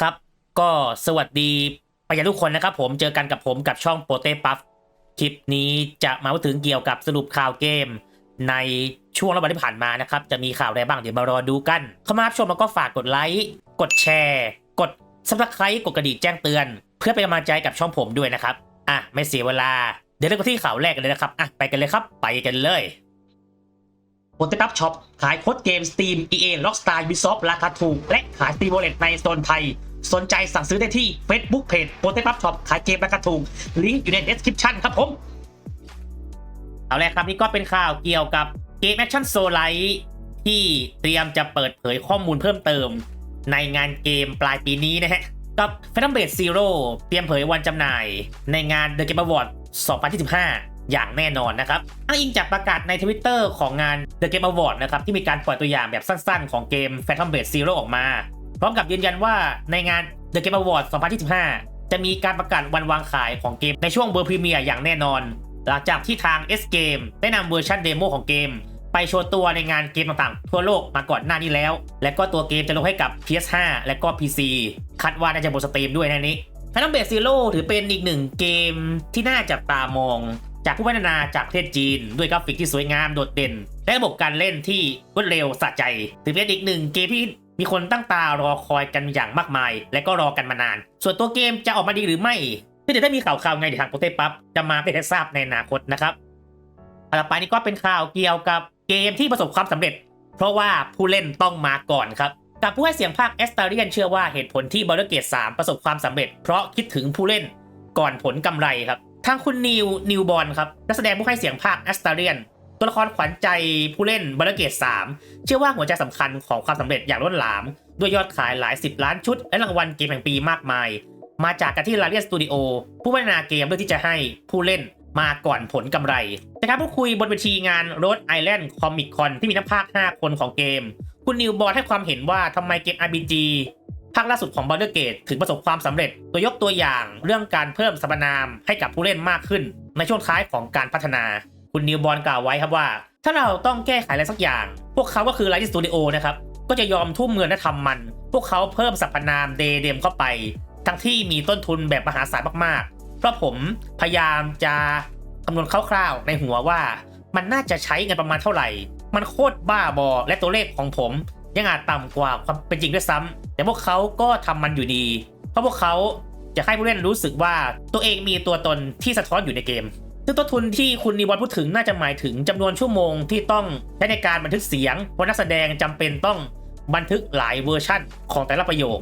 ครับก็สวัสดีไปยังทุกคนนะครับผมเจอกันกับผมกับช่องโปเต้ปัฟคลิปนี้จะมาพูดถึงเกี่ยวกับสรุปข่าวเกม ในช่วงระหว่างที่ผ่านมานะครับ จะมีข่าวอะไรบ้างเดี๋ยวมารอดูกัน เข้ามารับชมแล้วก็ฝากกดไลค์ กดแชร์ กดซับสไครต์กดกระดิ่งแจ้งเตือน เพื่อเป็นกำลังใจกับช่องผมด้วยนะครับอะไม่เสียเวลา เดี๋ยวเริ่มกันที่ข่าวแรกกันเลยนะครับอะไปกันเลยครับ ไปกันเลย โปเตปับช็อปขายโค้ดเกม Steam EA Rockstar Ubisoft ราคาถูก และขาย Steam Wallet ในโซนไทย สนใจสั่งซื้อได้ที่ Facebook Page โปเตปับช็อปขายเกมราคาถูก ลิงก์อยู่ใน description ครับผมเอาแรกครับนี่ก็เป็นข่าวเกี่ยวกับเกม Action s o l i t e ที่เตรียมจะเปิดเผยข้อมูลเพิ่มเติม ในงานเกมปลายปีนี้นะฮะกับ Phantom Blade Zero เตรียมเผยวันจำหน่าย ในงาน The Game Awards 2025 อย่างแน่นอนนะครับอ้างอิงจากประกาศในทวิตเตอร์ของงาน The Game Award นะครับที่มีการปล่อยตัวอย่างแบบสั้นๆ ของเกม Phantom Blade Zero ออกมา พร้อมกับยืนยันว่าในงาน The Game Award 2025 จะมีการประกาศวันวางขายของเกมในช่วงเบอร์พรีเมียร์อย่างแน่นอน หลังจากที่ทาง S Game ได้นำเวอร์ชันเดโมของเกม ไปโชว์ตัวในงานเกมต่างๆ ทั่วโลกมาก่อนหน้านี้แล้ว และก็ตัวเกมจะลงให้กับ PS5 และก็ PC คาดว่าน่าจะบนสตรีมด้วยนะนี้ Phantom Blade Zero ถือเป็นอีกหนึ่งเกมที่น่าจับตามอง จากผู้พัฒนาจากประเทศจีน ด้วยกราฟิกที่สวยงามโดดเด่น และระบบการเล่นที่รวดเร็วสะใจถือเป็นอีกหนึ่งเกมที่มีคนตั้งตารอคอยกันอย่างมากมาย และก็รอกันมานาน ส่วนตัวเกมจะออกมาดีหรือไม่ก็เดี๋ยวถ้มีข่าวข่าวไงเดี๋ยวทางโปรเตปั๊บจะมาเป็นให้ทราบในอนาคตนะครับต่อไปนี่ก็เป็นข่าวเกี่ยวกับเกมที่ประสบความสำเร็จ เพราะว่าผู้เล่นต้องมาก่อนครับกับผู้ให้เสียงภาคแอสตาเรียนเชื่อว่าเหตุผลที่บ a ลเกต3ประสบความสำเร็จ เพราะคิดถึงผู้เล่นก่อนผลกำไรครับ ทางคุณนิวนิวบอลครับนักแสดงผู้ให้เสียงภาคแอสตาเรียน ตัวละครขวัญใจผู้เล่นบ a ล d u r เกต 3 เชื่อว่าหัวใจสำคัญของความสำเร็จอย่างล้นหลาม ด้วยยอดขายหลายสิบล้านชุด และรางวัลเกมแห่งปีมากมาย มาจากการที่ลาเรียสตูดิโอผู้พัฒนาเกมเลือกที่จะให้ผู้เล่นมาก่อนผลกำไรจากการพูดคุยบนเวทีงาน Rhode Island Comic Con ที่มีนักพากย์5คนของเกม คุณนิวบอลให้ความเห็นว่าทำไมเกม RPG ภาคล่าสุดของ Baldur's Gate ถึงประสบความสำเร็จ ตัวยกตัวอย่างเรื่องการเพิ่มสรรพนามให้กับผู้เล่นมากขึ้น ในช่วงท้ายของการพัฒนา คุณนิวบอลกล่าวไว้ครับว่า ถ้าเราต้องแก้ไขอะไรสักอย่าง พวกเขาก็คือ Light Studio นะครับ ก็จะยอมทุ่มเงินและทำมัน พวกเขาเพิ่มสรรพนามเดเดมเข้าไป ทั้งที่มีต้นทุนแบบมหาศาลมากๆ เพราะผมพยายามจะคำนวณคร่าวๆ ในหัวว่า มันน่าจะใช้เงินประมาณเท่าไหร่ มันโคตรบ้าบอและตัวเลขของผมยังอาจต่ำกว่าความเป็นจริงด้วยซ้ำ แต่พวกเขาก็ทำมันอยู่ดี เพราะพวกเขาจะให้ผู้เล่นรู้สึกว่าตัวเองมีตัวตนที่สะท้อนอยู่ในเกม ซึ่งต้นทุนที่คุณนิวอนพูดถึงน่าจะหมายถึงจำนวนชั่วโมงที่ต้องใช้ในการบันทึกเสียง เพราะนักแสดงจำเป็นต้องบันทึกหลายเวอร์ชั่นของแต่ละประโยค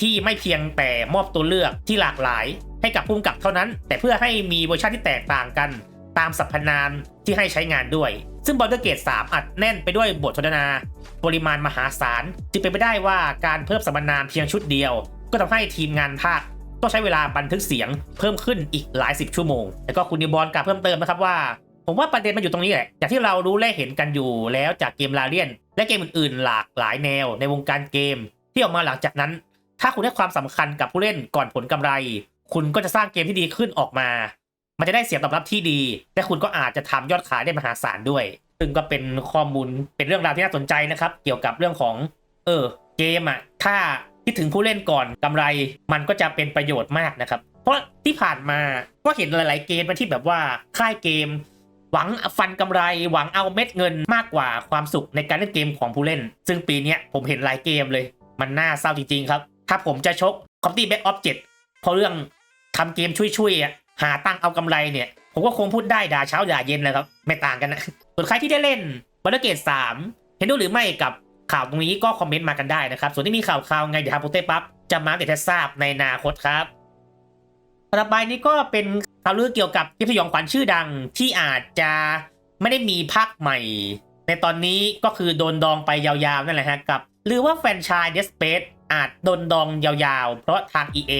ที่ไม่เพียงแต่มอบตัวเลือกที่หลากหลาย ให้กับผู้กำกับเท่านั้น แต่เพื่อให้มีเวอร์ชันที่แตกต่างกัน ตามสรรพนามที่ให้ใช้งานด้วย ซึ่ง b a l d u r s Gate 3อัดแน่นไปด้วยบทสนทนาปริมาณมหาศาลจึงเป็นไปได้ว่าการเพิ่มสรรพนามเพียงชุดเดียว ก็ทำให้ทีมงานภาคต้องใช้เวลาบันทึกเสียงเพิ่มขึ้นอีกหลายสิบชั่วโมง แล้วก็คุณนิบอลกล่าวเพิ่มเติมนะครับว่า ผมว่าประเด็นมันอยู่ตรงนี้แหละอย่างที่เรารู้และเห็นกันอยู่แล้วจากเกมลาเลียน และเกมอื่นๆ หลากหลายแนวในวงการเกม ที่ออกมาหลังจากนั้น ถ้าคุณให้ความสำคัญกับผู้เล่นก่อนผลกำไร คุณก็จะสร้างเกมที่ดีขึ้นออกมา มันจะได้เสียงตอบรับที่ดี และคุณก็อาจจะทำยอดขายได้มหาศาลด้วย ซึ่งก็เป็นข้อมูลเป็นเรื่องราวที่น่าสนใจนะครับ เกี่ยวกับเรื่องของ เออ เกมอะถ้าคิดถึงผู้เล่นก่อนกำไร มันก็จะเป็นประโยชน์มากนะครับ เพราะที่ผ่านมาก็เห็นหลาย ๆ เกมที่แบบว่าค่ายเกม หวังฟันกำไร หวังเอาเม็ดเงินมากกว่าความสุขในการเล่นเกมของผู้เล่น ซึ่งปีนี้ผมเห็นหลายเกมเลย มันน่าเศร้าจริง ๆ ครับ ถ้าผมจะชกคอมตี้แบ็กออฟเจ็ดเพราะเรื่องทำเกมช่วยๆอะ หาตังค์เอากำไรเนี่ย ผมก็คงพูดได้ด่าเช้าด่าเย็นเลยครับ ไม่ต่างกันนะ ส่วนใครที่ได้เล่นบัลเกตสามเห็นด้วยหรือไม่กับข่าวตรงนี้ก็คอมเมนต์มากันได้นะครับ ส่วนที่มีข่าวข่าวไงเดี๋ยวทาโปเต้ปั๊บจะมาเดี๋ยวจะทราบในอนาคตครับต่อไปนี้ก็เป็นข่าวลือเกี่ยวกับเกมสยองขวัญชื่อดังที่อาจจะไม่ได้มีภาคใหม่ ในตอนนี้ก็คือโดนดองไปยาวๆนั่นแหละฮะกับ หรือว่าแฟนชายเดสเปซอาจโดนดองยาวๆ เพราะทาง EA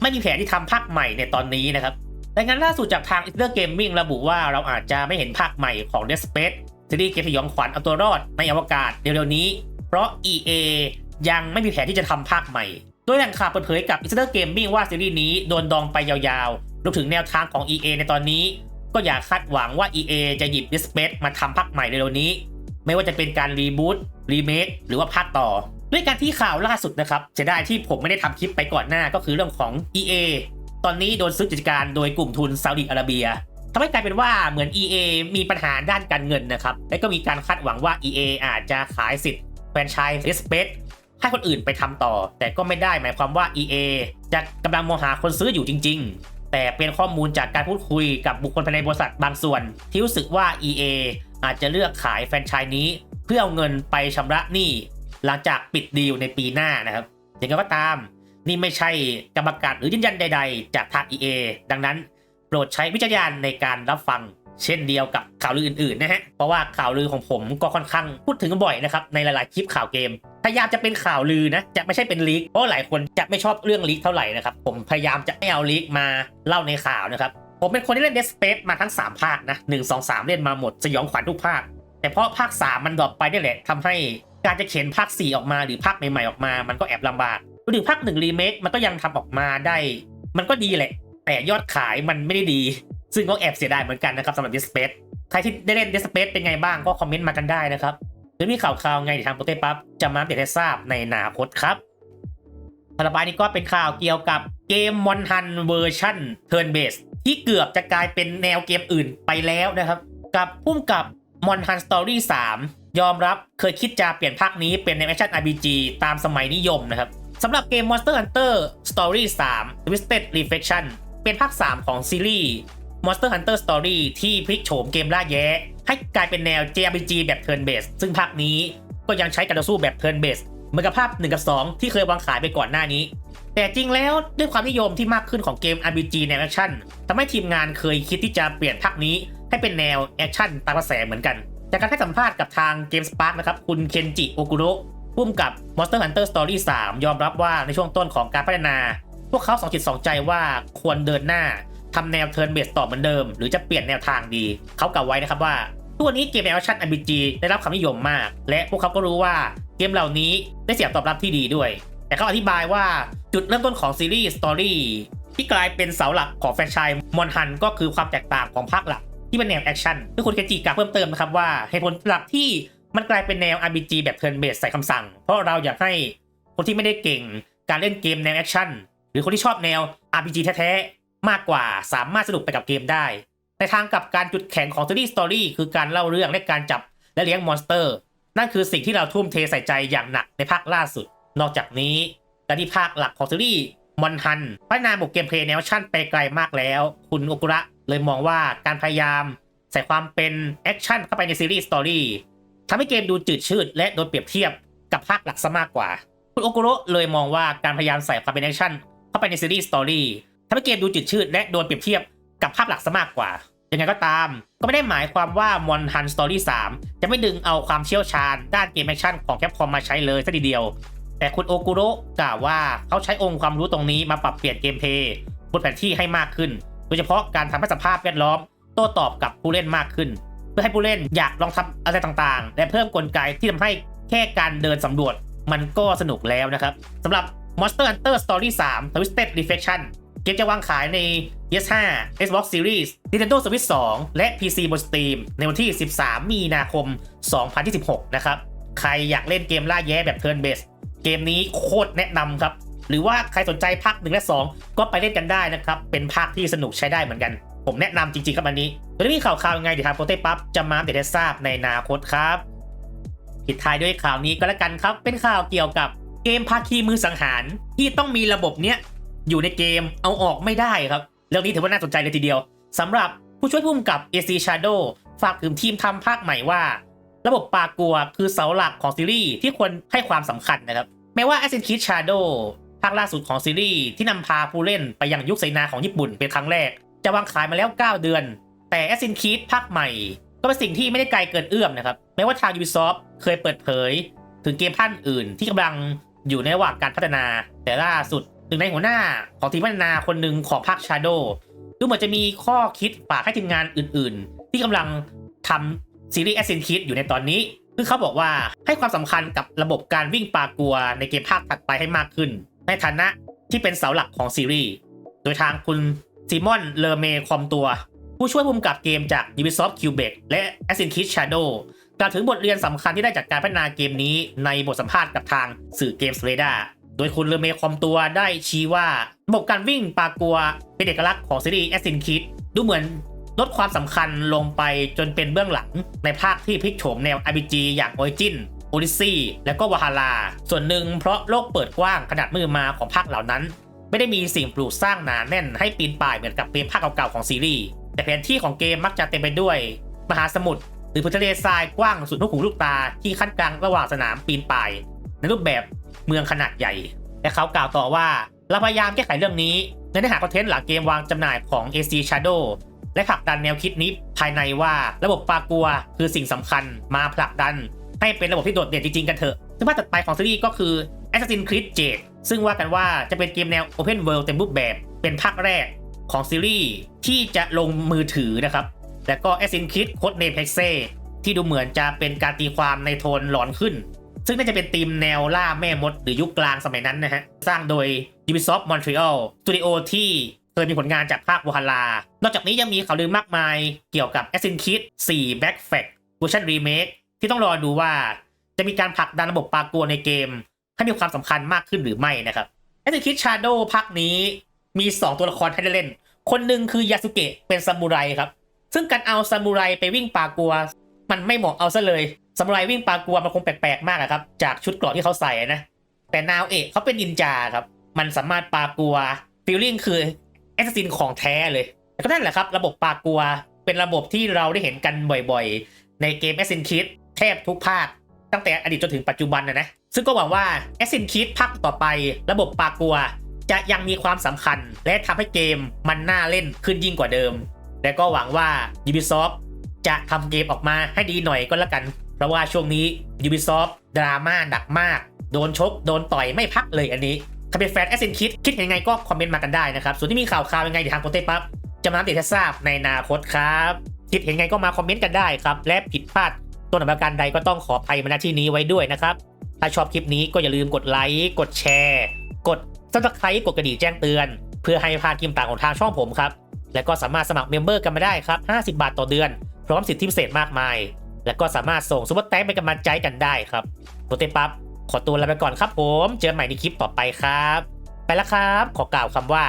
ไม่มีแผนที่ทำภาคใหม่ในตอนนี้นะครับ รายงานล่าสุดจากทาง i n t e r Gaming ระบุว่าเราอาจจะไม่เห็นภาคใหม่ของ Dead Space ซีรีส์เกมสยองขวัญเอาตัวรอดในอวกาศเร็วๆนี้ เพราะ EA ยังไม่มีแผนที่จะทำภาคใหม่ โดยแหล่งข่าวเปิดเผยกับ i n t e r Gaming ว่าซีรีส์นี้โดนดองไปยาวๆรวมถึงแนวทางของ EA ในตอนนี้ ก็อย่าคาดหวังว่า EA จะหยิบ Dead Space มาทำภาคใหม่เร็วๆนี้ ไม่ว่าจะเป็นการรีบูตรีเมคหรือว่าภาคต่อ ด้วยการที่ข่าวล่าสุดนะครับจะได้ที่ผมไม่ได้ทำคลิปไปก่อนหน้าก็คือเรื่องของ EA ตอนนี้โดนซื้อกิจการโดยกลุ่มทุนซาอุดิอาระเบียทำให้กลายเป็นว่าเหมือน EA มีปัญหาด้านการเงินนะครับ และก็มีการคาดหวังว่า EA อาจจะขายสิทธิ์แฟรนไชส์ Space ให้คนอื่นไปทำต่อ แต่ก็ไม่ได้หมายความว่า EA จะกำลังมองหาคนซื้ออยู่จริง ๆ แต่เป็นข้อมูลจากการพูดคุยกับบุคคลภายในบริษัทบางส่วน ที่รู้สึกว่า EA อาจจะเลือกขายแฟรนไชส์นี้ เพื่อเอาเงินไปชำระหนี้หลังจากปิดดีลในปีหน้านะครับอย่างไรก็ตาม นี่ไม่ใช่กรรมการหรือยืนยันใด ๆ จากทาง EA ดังนั้นโปรดใช้วิจารณญาณในการรับฟังเช่นเดียวกับข่าวลืออื่นๆนะฮะ เพราะว่าข่าวลือของผมก็ค่อนข้างพูดถึงบ่อยนะครับในหลายๆคลิปข่าวเกม พยายามจะเป็นข่าวลือนะ จะไม่ใช่เป็นลีก เพราะหลายคนจะไม่ชอบเรื่องลีกเท่าไหร่นะครับ ผมพยายามจะไม่เอาลีกมาเล่าในข่าวนะครับ ผมเป็นคนที่เล่น Dead Space มาทั้ง 3 ภาคนะ1 2 3เล่นมาหมดสยองขวัญทุกภาค แต่เพราะภาค 3 มันดรอปไปนี่แหละทำให้การจะเขียนภาค 4 ออกมาหรือภาคใหม่ๆออกมา มันก็แอบลำบาก รวมถึงภาค1รีเมค มันก็ยังทำออกมาได้ มันก็ดีแหละ แต่ยอดขายมันไม่ได้ดี ซึ่งก็แอบเสียดายเหมือนกันนะครับสำหรับ Dead Space ใครที่ได้เล่น Dead Space เป็นไงบ้างก็คอมเมนต์มากันได้นะครับหรือมีข่าวข่าวๆไงเดี๋ยวทางโปรเตปั๊บจะมาเดตให้ทราบในอนาคตครับต่อไปนี้ก็เป็นข่าวเกี่ยวกับเกมมอนฮันเวอร์ชันเทิร์นเบสที่เกือบจะกลายเป็นแนวเกมอื่นไปแล้วนะครับ กับพุ่มกับมอนฮันสตอรี่3ยอมรับเคยคิดจะเปลี่ยนภาคนี้เป็นแนวแอคชั่น RPG ตามสมัยนิยมนะครับ สำหรับเกม Monster Hunter Story 3 Twisted Reflection เป็นภาค 3 ของซีรีส์ Monster Hunter Story ที่พลิกโฉมเกมล่าแย้ ให้กลายเป็นแนว JRPG แบบ Turn Based ซึ่งภาคนี้ก็ยังใช้การต่อสู้แบบ Turn Based เหมือนกับภาค 1 กับ 2 ที่เคยวางขายไปก่อนหน้านี้ แต่จริงแล้วด้วยความนิยมที่มากขึ้นของเกม RPG แนวแอคชั่นทำให้ทีมงานเคยคิดที่จะเปลี่ยนภาคนี้ ให้เป็นแนวแอคชั่นตามกระแสเหมือนกัน จากการให้สัมภาษณ์กับทาง Game Spark นะครับคุณเคนจิโอกุโระ ร่วมกับ Monster Hunter Story 3 ยอมรับว่าในช่วงต้นของการพัฒนา พวกเขาสองจิตสองใจว่าควรเดินหน้าทำแนว Turn Based ต่อเหมือนเดิม หรือจะเปลี่ยนแนวทางดี เขากล่าวไว้นะครับว่าทุกวันนี้เกมแอคชั่น RPG ได้รับความนิยมมาก และพวกเขาก็รู้ว่าเกมเหล่านี้ได้เสียงตอบรับที่ดีด้วย แต่เขาอธิบายว่าจุดเริ่มต้นของซีรีส์ Story ที่กลายเป็นเสาหลักของแฟรนไชส์มอนฮันก็คือความแตกต่างของภาคหลักที่เป็นแนวแอคชั่นคือคุณเคจิกล่าวเพิ่มเติมนะครับว่าเหตุผลหลักที่ มันกลายเป็นแนว RPG แบบ Turn Based ใส่คำสั่ง เพราะเราอยากให้คนที่ไม่ได้เก่งการเล่นเกมแนวแอคชั่นหรือคนที่ชอบแนว RPG แท้ๆ มากกว่าสามารถสนุกไปกับเกมได้ ในทางกับการจุดแข็งของซีรีส์สตอรี่คือการเล่าเรื่องและการจับและเลี้ยงมอนสเตอร์ นั่นคือสิ่งที่เราทุ่มเทใส่ใจอย่างหนักในภาคล่าสุด นอกจากนี้การที่ภาคหลักของซีรีส์มอนฮันพัฒนาบวกเกมเพลย์แนวชั่นไปไกลมากแล้ว คุณโอกุระเลยมองว่าการพยายาม ใส่ความเป็นแอคชั่นเข้าไปในซีรีส์สตอรี่ ทำให้เกมดูจืดชืดและโดนเปรียบเทียบกับภาคหลักซะมากกว่า คุณโอกุระเลยมองว่าการพยายามใส่ความเป็นแอคชั่นเข้าไปในซีรีส์สตอรี่ทำให้เกมดูจืดชืดและโดนเปรียบเทียบกับภาพหลักซะมากกว่า ยังไงก็ตาม ก็ไม่ได้หมายความว่ามอนฮันสตอรี่3จะไม่ดึงเอาความเชี่ยวชาญด้านเกมแอคชั่นของแคปคอมมาใช้เลยซะทีเดียว แต่คุณโอกุโระกล่าวว่าเขาใช้องค์ความรู้ตรงนี้มาปรับเปลี่ยนเกมเพย์บนแผนที่ให้มากขึ้น โดยเฉพาะการทำให้สภาพแวดล้อมโต้ตอบกับผู้เล่นมากขึ้น พื่อให้ผู้เล่นอยากลองทำอะไรต่างๆ และเพิ่มกลไกที่ทำให้แค่การเดินสำรวจมันก็สนุกแล้วนะครับสำหรับ Monster Hunter Story 3 Twisted Reflection เกมจะวางขายใน PS5 Xbox Series Nintendo Switch 2 และ PC บน Steam ในวันที่ 13 มีนาคม 2026 นะครับ ใครอยากเล่นเกมล่าแย้แบบ Turn Based เกมนี้โคตรแนะนำครับ หรือว่าใครสนใจภาค 1 และ 2 ก็ไปเล่นกันได้นะครับ เป็นภาคที่สนุกใช้ได้เหมือนกัน ผมแนะนำจริงๆครับอันนี้โดยมีข่าวๆยังไงเดี๋ยวทางโปเต้ปั๊บจะมาอัปเดตให้ทราบในอนาคตครับปิดท้ายด้วยข่าวนี้ก็แล้วกันครับ เป็นข่าวเกี่ยวกับเกมภาคีมือสังหารที่ต้องมีระบบเนี้ยอยู่ในเกมเอาออกไม่ได้ครับ เรื่องนี้ถือว่าน่าสนใจเลยทีเดียวสำหรับผู้ช่วยผู้กำกับ AC Shadow ฝากถึงทีมทำภาคใหม่ว่า ระบบปากัวคือเสาหลักของซีรีส์ที่ควรให้ความสำคัญนะครับแม้ว่า Assassin's Creed Shadow ภาคล่าสุดของซีรีส์ที่นำพาผู้เล่นไปยังยุคเสนาของญี่ปุ่นเป็นครั้งแรก จะวางขายมาแล้ว 9 เดือน แต่ Assassin's Creed ภาคใหม่ ก็เป็นสิ่งที่ไม่ได้ไกลเกินเอื้อมนะครับ แม้ว่าทาง Ubisoft เคยเปิดเผย ถึงเกมภาคอื่น ที่กำลังอยู่ในระหว่างการพัฒนา แต่ล่าสุดหนึ่งในหัวหน้าของทีมพัฒนาคนหนึ่งของภาค Shadow ดูเหมือนจะมีข้อคิดฝากให้ทีมงานอื่น ๆ ที่กำลังทำซีรีส์ Assassin's Creed อยู่ในตอนนี้คือเขาบอกว่าให้ความสำคัญกับระบบการวิ่งปากัวในเกมภาคถัดไปให้มากขึ้น ในฐานะที่เป็นเสาหลักของซีรีส์ โดยทางคุณ ซิมอน เลอเมคอมตัว ผู้ช่วยผู้กำกับเกมจาก Ubisoft Quebec และ Assassin's Creed Shadow กล่าวถึงบทเรียนสำคัญที่ได้จากการพัฒนาเกมนี้ในบทสัมภาษณ์กับทางสื่อเกมสเ a ดาโดยคุณเลเมคอมตัวได้ชี้ว่าระบบการวิ่งปากัวเป็นเอกลักษณ์ของซีรีส์ Assassin's Creed ดูเหมือนลดความสำคัญลงไปจนเป็นเบื้องหลังในภาคที่พลิกโฉมแนว RPG อย่าง Origin Odyssey และก็ Valhalla ส่วนหนึ่งเพราะโลกเปิดกว้างขนาดมือมาของภาคเหล่านั้น ไม่ได้มีสิ่งปลูกสร้างหนาแน่นให้ปีนป่ายเหมือนกับเกมภาคเก่าๆของซีรีส์แต่แผนที่ของเกมมักจะเต็มไปด้วย มหาสมุทรหรือพื้นทะเลทรายกว้างสุดลูกหูลูกตาที่ขั้นกลางระหว่างสนามปีนป่าย ในรูปแบบเมืองขนาดใหญ่ และเขากล่าวต่อว่าเราพยายามแก้ไขเรื่องนี้ในเนื้อหาคอนเทนต์หลังเกมวางจำหน่ายของ AC Shadow และผลักดันแนวคิดนี้ภายในว่าระบบปากัวคือสิ่งสำคัญมาผลักดัน ให้เป็นระบบที่โดดเด่นจริงๆกันเถอะซึ่งภาคถัดไปของซีรีส์ก็คือ Assassin's Creed Jade ซึ่งว่ากันว่าจะเป็นเกมแนว Open World เต็มรูปแบบเป็นภาคแรกของซีรีส์ที่จะลงมือถือนะครับ แล้วก็ Assassin's Creed Code Name Hexe ที่ดูเหมือนจะเป็นการตีความในโทนหลอนขึ้น ซึ่งน่าจะเป็นธีมแนวล่าแม่มดหรือยุคกลางสมัยนั้นนะฮะ สร้างโดย Ubisoft Montreal Studio ที่เคยมีผลงานจากภาคว a ฮ l านอกจากนี้ยังมีข่าวลือมากมายเกี่ยวกับ Assassin's Creed 4 Black Flag Version Remake ที่ต้องรอดูว่าจะมีการผลักดันระบบปากัวในเกม ให้มีความสำคัญมากขึ้นหรือไม่นะครับ Assassin's Creed Shadow ภาคนี้มี 2 ตัวละครให้ได้เล่น คนหนึ่งคือยาสุเกะเป็นซามูไรครับ ซึ่งการเอาซามูไรไปวิ่งปากัว มันไม่เหมาะเอาซะเลยซามูไรวิ่งปากัวมันคงแปลกๆมากอะครับ จากชุดเกราะที่เขาใส่นะ แต่นาวเอะเขาเป็นนินจาครับ มันสามารถปากัวฟีลลิ่งคือแอสซินของแท้เลยแต่ก็นั่นแหละครับ ระบบปากัวเป็นระบบที่เราได้เห็นกันบ่อยๆ ในเกม Assassin's Creed แทบทุกภาคตั้งแต่อดีตจนถึงปัจจุบันนะนะ ซึ่งก็หวังว่า Assassin's Creed ภาคต่อไประบบปากัว จะยังมีความสำคัญ และทำให้เกมมันน่าเล่นขึ้นยิ่งกว่าเดิม และก็หวังว่า Ubisoft จะทำเกมออกมาให้ดีหน่อยก็แล้วกัน เพราะว่าช่วงนี้ Ubisoft ดราม่าหนักมาก โดนชก โดนต่อยไม่พักเลยอันนี้ ถ้าเป็นแฟน Assassin's Creed คิดยังไงก็คอมเมนต์มากันได้นะครับ ส่วนที่มีข่าวข่าวยังไงเดี๋ยวทางโปรเต้ปั๊บจะมาอัปเดตให้ทราบในอนาคตครับคิดเห็นไงก็มาคอมเมนต์กันได้ครับ และผิดพลาดตัวหนประการใดก็ต้องขออภัยมาณที่นี้ไว้ด้วยนะครับ ถ้าชอบคลิปนี้ก็อย่าลืมกดไลค์กดแชร์ กด subscribe กดกระดิ่งแจ้งเตือน เพื่อให้พลาดคลิปต่างของทางช่องผมครับ และก็สามารถสมัครเมมเบอร์กันมาได้ครับ 50 บาทต่อเดือน พร้อมสิทธิพิเศษมากมาย และก็สามารถส่งซุปเปอร์แตงเป็นกำลังใจกันได้ครับโปรเตปั๊บขอตัวลาไปก่อนครับผม เจอกันใหม่ในคลิปต่อไปครับ ไปแล้วครับ ขอกล่าวคำว่า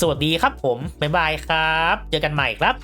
สวัสดีครับผมบ๊ายบายครับ เจอกันใหม่ครับ